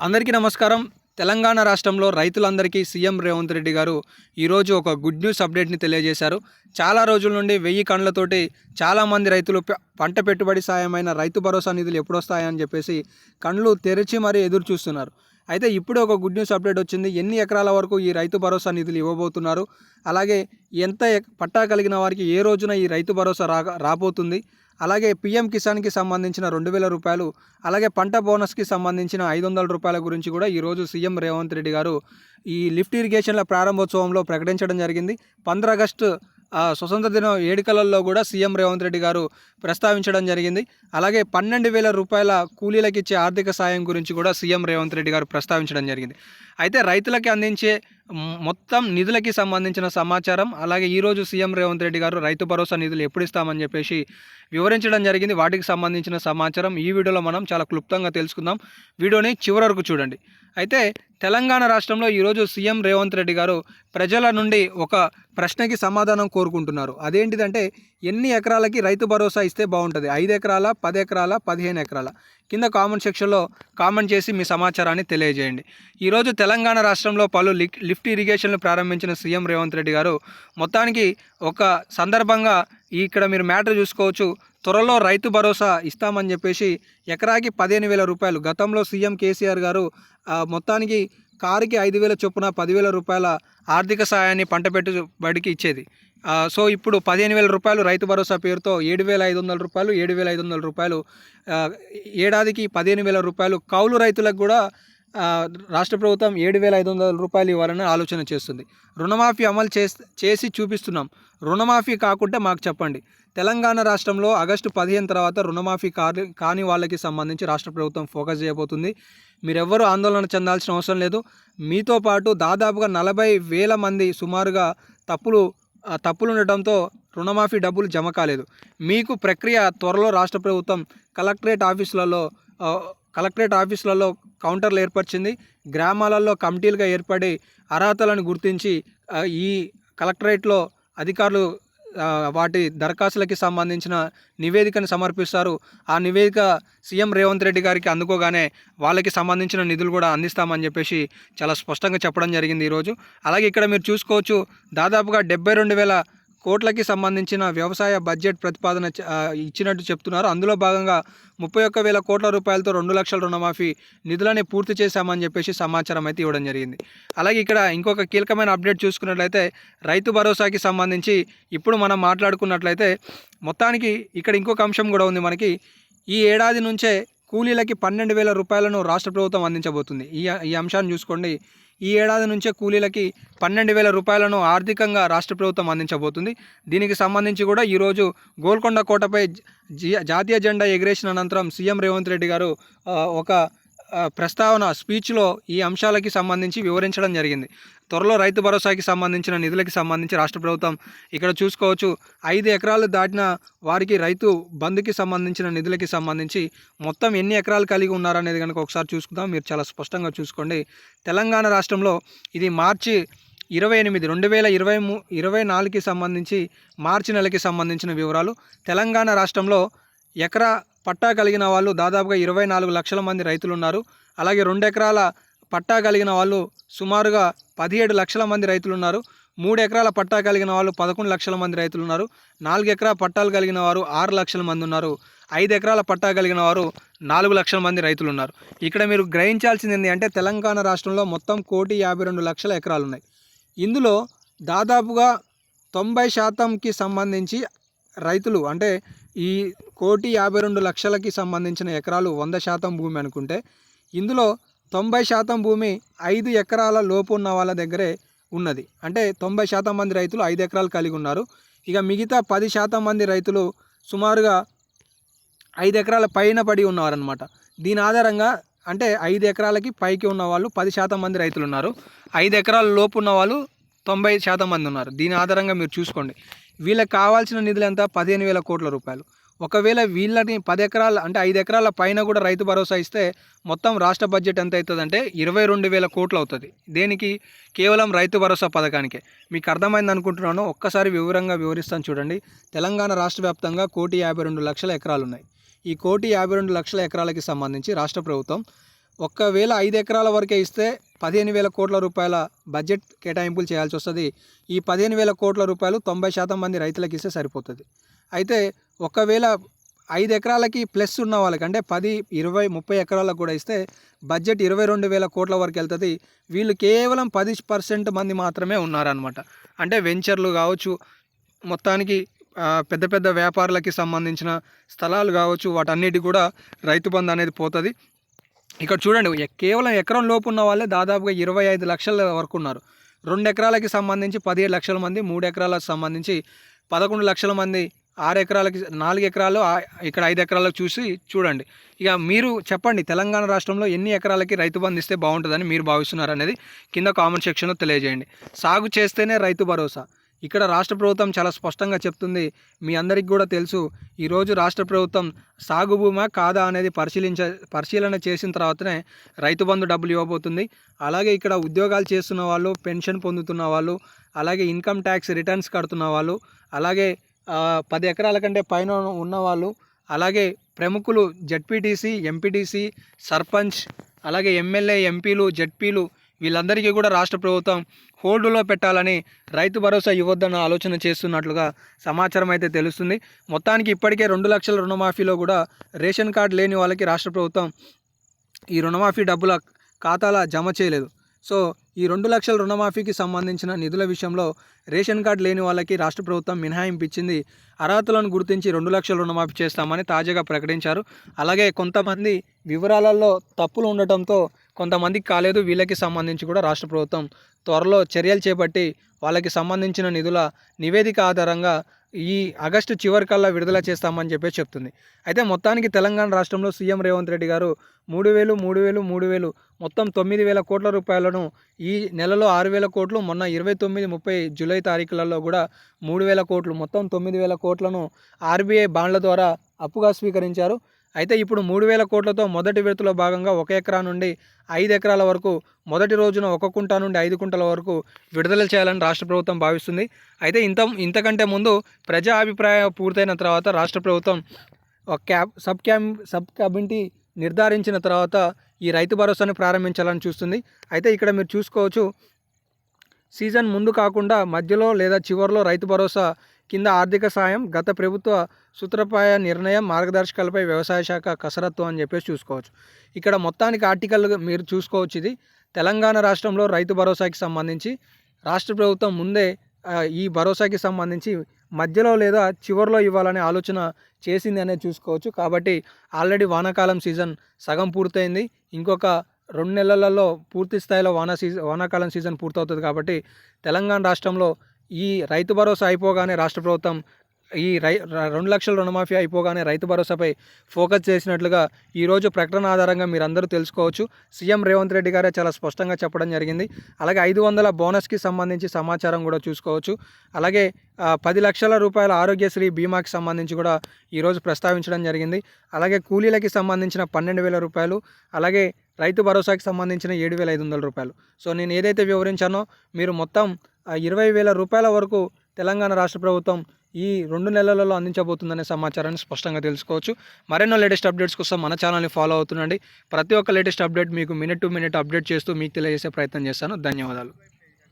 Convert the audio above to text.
అందరికీ నమస్కారం. తెలంగాణ రాష్ట్రంలో రైతులందరికీ సీఎం రేవంత్ రెడ్డి గారు ఈరోజు ఒక గుడ్ న్యూస్ అప్డేట్ని తెలియజేశారు. చాలా రోజుల నుండి వెయ్యి కండ్లతోటి చాలామంది రైతులు పంట పెట్టుబడి సాయమైన రైతు భరోసా నిధులు ఎప్పుడొస్తాయని చెప్పేసి కండ్లు తెరిచి మరీ ఎదురు చూస్తున్నారు. అయితే ఇప్పుడు ఒక గుడ్ న్యూస్ అప్డేట్ వచ్చింది. ఎన్ని ఎకరాల వరకు ఈ రైతు భరోసా నిధులు ఇవ్వబోతున్నారు? అలాగే ఎంత పట్టా కలిగిన వారికి ఏ రోజున ఈ రైతు భరోసా రా రాబోతుంది? అలాగే పిఎం కిసాన్కి సంబంధించిన రెండు వేల రూపాయలు అలాగే పంట బోనస్కి సంబంధించిన ఐదు వందల రూపాయల గురించి కూడా ఈరోజు సీఎం రేవంత్ రెడ్డి గారు ఈ లిఫ్ట్ ఇరిగేషన్ల ప్రారంభోత్సవంలో ప్రకటించడం జరిగింది. పంద్ర ఆగస్టు స్వతంత్ర దినం వేడుకలలో కూడా సీఎం రేవంత్ రెడ్డి గారు ప్రస్తావించడం జరిగింది. అలాగే పన్నెండు వేల రూపాయల కూలీలకు ఇచ్చే ఆర్థిక సాయం గురించి కూడా సీఎం రేవంత్ రెడ్డి గారు ప్రస్తావించడం జరిగింది. అయితే రైతులకి అందించే మొత్తం నిధులకి సంబంధించిన సమాచారం అలాగే ఈరోజు సీఎం రేవంత్ రెడ్డి గారు రైతు భరోసా నిధులు ఎప్పుడు ఇస్తామని చెప్పేసి వివరించడం జరిగింది. వాటికి సంబంధించిన సమాచారం ఈ వీడియోలో మనం చాలా క్లుప్తంగా తెలుసుకుందాం. వీడియోని చివరి వరకు చూడండి. అయితే తెలంగాణ రాష్ట్రంలో ఈరోజు సీఎం రేవంత్ రెడ్డి గారు ప్రజల నుండి ఒక ప్రశ్నకి సమాధానం కోరుకుంటున్నారు. అదేంటిదంటే ఎన్ని ఎకరాలకి రైతు భరోసా ఇస్తే బాగుంటుంది? ఐదు ఎకరాల పది ఎకరాల పదిహేను ఎకరాల? కింద కామెంట్ సెక్షన్లో కామెంట్ చేసి మీ సమాచారాన్ని తెలియజేయండి. ఈరోజు తెలంగాణ రాష్ట్రంలో పలు లిక్- లిఫ్ట్ ఇరిగేషన్లు ప్రారంభించిన సీఎం రేవంత్ రెడ్డి గారు మొత్తానికి ఒక సందర్భంగా ఇక్కడ మీరు మ్యాటర్ చూసుకోవచ్చు. త్వరలో రైతు భరోసా ఇస్తామని చెప్పేసి ఎకరాకి పదిహేను వేల రూపాయలు గతంలో సీఎం కేసీఆర్ గారు ఆ, మొత్తానికి కారుకి ఐదు వేల చొప్పున పదివేల రూపాయల ఆర్థిక సహాయాన్ని పంట పెట్టుబడికి ఇచ్చేది. సో ఇప్పుడు పదిహేను వేల రూపాయలు రైతు భరోసా పేరుతో ఏడు వేల ఐదు వందల రూపాయలు ఏడు వేల ఐదు వందల రూపాయలు. ఏడాదికి పదిహేను వేల రూపాయలు కౌలు రైతులకు కూడా రాష్ట్ర ప్రభుత్వం ఏడు వేల ఐదు వందల రూపాయలు ఇవ్వాలని ఆలోచన చేస్తుంది. రుణమాఫీ అమలు చేస్ చేసి చూపిస్తున్నాం. రుణమాఫీ కాకుంటే మాకు చెప్పండి. తెలంగాణ రాష్ట్రంలో ఆగస్టు పదిహేను తర్వాత రుణమాఫీ కాని కాని వాళ్ళకి సంబంధించి రాష్ట్ర ప్రభుత్వం ఫోకస్ చేయబోతుంది. మీరెవ్వరూ ఆందోళన చెందాల్సిన అవసరం లేదు. మీతో పాటు దాదాపుగా నలభై వేల మంది సుమారుగా తప్పులు తప్పులు ఉండటంతో రుణమాఫీ డబ్బులు జమ కాలేదు. మీకు ప్రక్రియ త్వరలో రాష్ట్ర ప్రభుత్వం కలెక్టరేట్ ఆఫీసులలో కలెక్టరేట్ ఆఫీసులలో కౌంటర్లు ఏర్పరిచింది. గ్రామాలలో కమిటీలుగా ఏర్పడి అర్హతలను గుర్తించి ఈ కలెక్టరేట్లో అధికారులు వాటి దరఖాస్తులకి సంబంధించిన నివేదికను సమర్పిస్తారు. ఆ నివేదిక సీఎం రేవంత్ రెడ్డి గారికి అందుకోగానే వాళ్ళకి సంబంధించిన నిధులు కూడా అందిస్తామని చెప్పేసి చాలా స్పష్టంగా చెప్పడం జరిగింది ఈరోజు. అలాగే ఇక్కడ మీరు చూసుకోవచ్చు దాదాపుగా డెబ్బై రెండు వేల కోట్లకి సంబంధించిన వ్యవసాయ బడ్జెట్ ప్రతిపాదన ఇచ్చినట్టు చెప్తున్నారు. అందులో భాగంగా ముప్పై ఒక్క వేల కోట్ల రూపాయలతో రెండు లక్షల రుణమాఫీ నిధులని పూర్తి చేశామని చెప్పేసి సమాచారం అయితే ఇవ్వడం జరిగింది. అలాగే ఇక్కడ ఇంకొక కీలకమైన అప్డేట్ చూసుకున్నట్లయితే రైతు భరోసాకి సంబంధించి ఇప్పుడు మనం మాట్లాడుకున్నట్లయితే మొత్తానికి ఇక్కడ ఇంకొక అంశం కూడా ఉంది మనకి. ఈ ఏడాది నుంచే కూలీలకి పన్నెండు వేల రూపాయలను రాష్ట్ర ప్రభుత్వం అందించబోతుంది. ఈ ఈ అంశాన్ని చూసుకోండి. ఈ ఏడాది నుంచే కూలీలకి పన్నెండు వేల రూపాయలను ఆర్థికంగా రాష్ట్ర ప్రభుత్వం అందించబోతుంది. దీనికి సంబంధించి కూడా ఈరోజు గోల్కొండ కోటపై జి- జాతీయ జెండా ఎగిరేసిన అనంతరం సీఎం రేవంత్ రెడ్డి గారు ఒక ప్రస్తావన స్పీచ్లో ఈ అంశాలకి సంబంధించి వివరించడం జరిగింది. త్వరలో రైతు భరోసాకి సంబంధించిన నిధులకి సంబంధించి రాష్ట్ర ప్రభుత్వం ఇక్కడ చూసుకోవచ్చు. ఐదు ఎకరాలు దాటిన వారికి రైతు బంధుకి సంబంధించిన నిధులకి సంబంధించి మొత్తం ఎన్ని ఎకరాలు కలిగి ఉన్నారనేది కనుక ఒకసారి చూసుకుందాం. మీరు చాలా స్పష్టంగా చూసుకోండి. తెలంగాణ రాష్ట్రంలో ఇది మార్చి ఇరవై ఎనిమిది రెండు వేల ఇరవై మూ ఇరవై నాలుగుకి సంబంధించి మార్చి నెలకి సంబంధించిన వివరాలు. తెలంగాణ రాష్ట్రంలో ఎకరా పట్టా కలిగిన వాళ్ళు దాదాపుగా ఇరవై నాలుగు లక్షల మంది రైతులు ఉన్నారు అలాగే రెండు ఎకరాల పట్టా కలిగిన వాళ్ళు సుమారుగా పదిహేడు లక్షల మంది రైతులు ఉన్నారు మూడు ఎకరాల పట్టా కలిగిన వాళ్ళు పదకొండు లక్షల మంది రైతులు ఉన్నారు నాలుగు ఎకరాల పట్టాలు కలిగిన వారు ఆరు లక్షల మంది ఉన్నారు. ఐదు ఎకరాల పట్టా కలిగిన వారు నాలుగు లక్షల మంది రైతులు ఉన్నారు ఇక్కడ మీరు గ్రహించాల్సింది ఏంటి అంటే తెలంగాణ రాష్ట్రంలో మొత్తం కోటి యాభై రెండు లక్షల ఎకరాలు ఉన్నాయి ఇందులో దాదాపుగా తొంభై శాతంకి సంబంధించి రైతులు అంటే ఈ కోటి యాభై రెండు లక్షలకి సంబంధించిన ఎకరాలు వంద శాతం భూమి అనుకుంటే ఇందులో తొంభై శాతం భూమి ఐదు ఎకరాల లోపు ఉన్న వాళ్ళ దగ్గరే ఉన్నది. అంటే తొంభై శాతం మంది రైతులు ఐదు ఎకరాలు కలిగి ఉన్నారు. ఇక మిగతా పది శాతం మంది రైతులు సుమారుగా ఐదు ఎకరాల పైన పడి ఉన్నారనమాట దీని ఆధారంగా అంటే ఐదు ఎకరాలకి పైకి ఉన్న వాళ్ళు పది శాతం మంది రైతులు ఉన్నారు. ఐదు ఎకరాల లోపు ఉన్న వాళ్ళు తొంభై శాతం మంది ఉన్నారు. దీని ఆధారంగా మీరు చూసుకోండి. వీళ్ళకి కావాల్సిన నిధులు ఎంత? పదిహేను వేల కోట్ల రూపాయలు. ఒకవేళ వీళ్ళని పది ఎకరాల అంటే ఐదు ఎకరాల పైన కూడా రైతు భరోసా ఇస్తే మొత్తం రాష్ట్ర బడ్జెట్ ఎంత అవుతుందంటే ఇరవై రెండు వేల కోట్లు అవుతుంది. దేనికి? కేవలం రైతు భరోసా పథకానికే. మీకు అర్థమైంది అనుకుంటున్నాను? ఒక్కసారి వివరంగా వివరిస్తాను చూడండి. తెలంగాణ రాష్ట్ర వ్యాప్తంగా కోటి యాభై రెండు లక్షల ఎకరాలు ఉన్నాయి ఈ కోటి యాభై రెండు లక్షల ఎకరాలకి సంబంధించి రాష్ట్ర ప్రభుత్వం ఒక్కవేళ ఐదు ఎకరాల వరకే ఇస్తే పదిహేను వేల కోట్ల రూపాయల బడ్జెట్ కేటాయింపులు చేయాల్సి వస్తుంది. ఈ పదిహేను వేల కోట్ల రూపాయలు తొంభై శాతం మంది రైతులకు ఇస్తే సరిపోతుంది. అయితే ఒకవేళ ఐదు ఎకరాలకి ప్లస్ ఉన్న వాళ్ళకి అంటే పది ఇరవై ముప్పై ఎకరాలకు కూడా ఇస్తే బడ్జెట్ ఇరవై రెండు వేల కోట్ల వరకు వెళ్తుంది. వీళ్ళు కేవలం పది పర్సెంట్ మంది మాత్రమే ఉన్నారనమాట అంటే వెంచర్లు కావచ్చు మొత్తానికి పెద్ద పెద్ద వ్యాపారులకి సంబంధించిన స్థలాలు కావచ్చు వాటన్నిటి కూడా రైతు బంధు అనేది పోతుంది. ఇక్కడ చూడండి కేవలం ఎకరం లోపు ఉన్న వాళ్ళే దాదాపుగా ఇరవై ఐదు లక్షల వరకు ఉన్నారు. రెండు ఎకరాలకి సంబంధించి పదిహేడు లక్షల మంది మూడు ఎకరాలకు సంబంధించి పదకొండు లక్షల మంది ఆరు ఎకరాలకి నాలుగు ఎకరాలు ఇక్కడ ఐదు ఎకరాలకు చూసి చూడండి. ఇక మీరు చెప్పండి తెలంగాణ రాష్ట్రంలో ఎన్ని ఎకరాలకి రైతు బంధు ఇస్తే బాగుంటుందని మీరు భావిస్తున్నారు అనేది కింద కామెంట్ సెక్షన్లో తెలియజేయండి. సాగు చేస్తేనే రైతు భరోసా. ఇక్కడ రాష్ట్ర ప్రభుత్వం చాలా స్పష్టంగా చెప్తుంది. మీ అందరికీ కూడా తెలుసు ఈరోజు రాష్ట్ర ప్రభుత్వం సాగు భూమా కాదా అనేది పరిశీలించ పరిశీలన చేసిన తర్వాతనే రైతు బంధు డబ్బులు ఇవ్వబోతుంది. అలాగే ఇక్కడ ఉద్యోగాలు చేస్తున్న వాళ్ళు పెన్షన్ పొందుతున్న వాళ్ళు అలాగే ఇన్కమ్ ట్యాక్స్ రిటర్న్స్ కడుతున్న వాళ్ళు అలాగే పది ఎకరాల కంటే పైన ఉన్న వాళ్ళు అలాగే ప్రముఖులు జడ్పీటీసీ ఎంపీటీసీ సర్పంచ్ అలాగే ఎమ్మెల్యే ఎంపీలు జడ్పీలు వీళ్ళందరికీ కూడా రాష్ట్ర ప్రభుత్వం హోల్డ్లో పెట్టాలని రైతు భరోసా ఇవ్వద్దన్న ఆలోచన చేస్తున్నట్లుగా సమాచారం అయితే తెలుస్తుంది. మొత్తానికి ఇప్పటికే రెండు లక్షల రుణమాఫీలో కూడా రేషన్ కార్డు లేని వాళ్ళకి రాష్ట్ర ప్రభుత్వం ఈ రుణమాఫీ డబ్బుల ఖాతాల జమ చేయలేదు. సో ఈ రెండు లక్షల రుణమాఫీకి సంబంధించిన నిధుల విషయంలో రేషన్ కార్డు లేని వాళ్ళకి రాష్ట్ర ప్రభుత్వం మినహాయింపు ఇచ్చింది అర్హతలను గుర్తించి రెండు లక్షల రుణమాఫీ చేస్తామని తాజాగా ప్రకటించారు. అలాగే కొంతమంది వివరాలలో తప్పులు ఉండటంతో కొంతమందికి కాలేదు వీళ్ళకి సంబంధించి కూడా రాష్ట్ర ప్రభుత్వం త్వరలో చర్యలు చేపట్టి వాళ్ళకి సంబంధించిన నిధుల నివేదిక ఆధారంగా ఈ ఆగస్టు చివరికల్లా విడుదల చేస్తామని చెప్పేసి చెప్తుంది. అయితే మొత్తానికి తెలంగాణ రాష్ట్రంలో సీఎం రేవంత్ రెడ్డి గారు మూడు వేలు మూడు వేలు మూడు వేలు మొత్తం తొమ్మిది వేల కోట్ల రూపాయలను ఈ నెలలో ఆరు వేల కోట్లు మొన్న ఇరవై తొమ్మిది ముప్పై జూలై తారీఖులలో కూడా మూడు వేల కోట్లు మొత్తం తొమ్మిది వేల కోట్లను ఆర్బీఐ బాండ్ల ద్వారా అప్పుగా స్వీకరించారు. అయితే ఇప్పుడు మూడు వేల కోట్లతో మొదటి విడతలో భాగంగా ఒక ఎకరా నుండి ఐదు ఎకరాల వరకు మొదటి రోజున ఒక కుంట నుండి ఐదు కుంటల వరకు విడుదల చేయాలని రాష్ట్ర ప్రభుత్వం భావిస్తుంది. అయితే ఇంత ఇంతకంటే ముందు ప్రజా అభిప్రాయం పూర్తయిన తర్వాత రాష్ట్ర ప్రభుత్వం ఒక cab sub cab sub committee నిర్ధారించిన తర్వాత ఈ రైతు భరోసాను ప్రారంభించాలని చూస్తుంది. అయితే ఇక్కడ మీరు చూసుకోవచ్చు సీజన్ ముందు కాకుండా మధ్యలో లేదా చివరిలో రైతు భరోసా కింద ఆర్థిక సాయం గత ప్రభుత్వ సూత్రపాయ నిర్ణయం మార్గదర్శకాలపై వ్యవసాయ శాఖ కసరత్తు అని చెప్పేసి చూసుకోవచ్చు. ఇక్కడ మొత్తానికి ఆర్టికల్ మీరు చూసుకోవచ్చు ఇది. తెలంగాణ రాష్ట్రంలో రైతు భరోసాకి సంబంధించి రాష్ట్ర ప్రభుత్వం ముందే ఈ భరోసాకి సంబంధించి మధ్యలో లేదా చివరిలో ఇవ్వాలనే ఆలోచన చేసింది అనేది చూసుకోవచ్చు. కాబట్టి ఆల్రెడీ వానాకాలం సీజన్ సగం పూర్తయింది. ఇంకొక రెండు నెలలలో పూర్తి స్థాయిలో వానా సీజన్ వానాకాలం సీజన్ పూర్తవుతుంది కాబట్టి తెలంగాణ రాష్ట్రంలో ఈ రైతు భరోసా అయిపోగానే రాష్ట్ర ప్రభుత్వం ఈ రై రెండు లక్షల రుణమాఫీ అయిపోగానే రైతు భరోసాపై ఫోకస్ చేసినట్లుగా ఈరోజు ప్రకటన ఆధారంగా మీరందరూ తెలుసుకోవచ్చు. సీఎం రేవంత్ రెడ్డి గారే చాలా స్పష్టంగా చెప్పడం జరిగింది. అలాగే ఐదు వందల బోనస్కి సంబంధించి సమాచారం కూడా చూసుకోవచ్చు. అలాగే పది లక్షల రూపాయల ఆరోగ్యశ్రీ బీమాకి సంబంధించి కూడా ఈరోజు ప్రస్తావించడం జరిగింది. అలాగే కూలీలకి సంబంధించిన పన్నెండు వేల రూపాయలు అలాగే రైతు భరోసాకి సంబంధించిన ఏడు వేల ఐదు వందల రూపాయలు. సో నేను ఏదైతే వివరించానో మీరు మొత్తం ఇరవై వేల రూపాయల వరకు తెలంగాణ రాష్ట్ర ప్రభుత్వం ఈ రెండు నెలలలో అందించబోతుందనే సమాచారాన్ని స్పష్టంగా తెలుసుకోవచ్చు. మరెన్నో లేటెస్ట్ అప్డేట్స్ కోసం మన ఛానల్ని ఫాలో అవుతుండండి. ప్రతి ఒక్క లేటెస్ట్ అప్డేట్ మీకు మినిట్ టు మినిట్ అప్డేట్ చేస్తూ మీకు తెలియజేసే ప్రయత్నం చేస్తాను. ధన్యవాదాలు.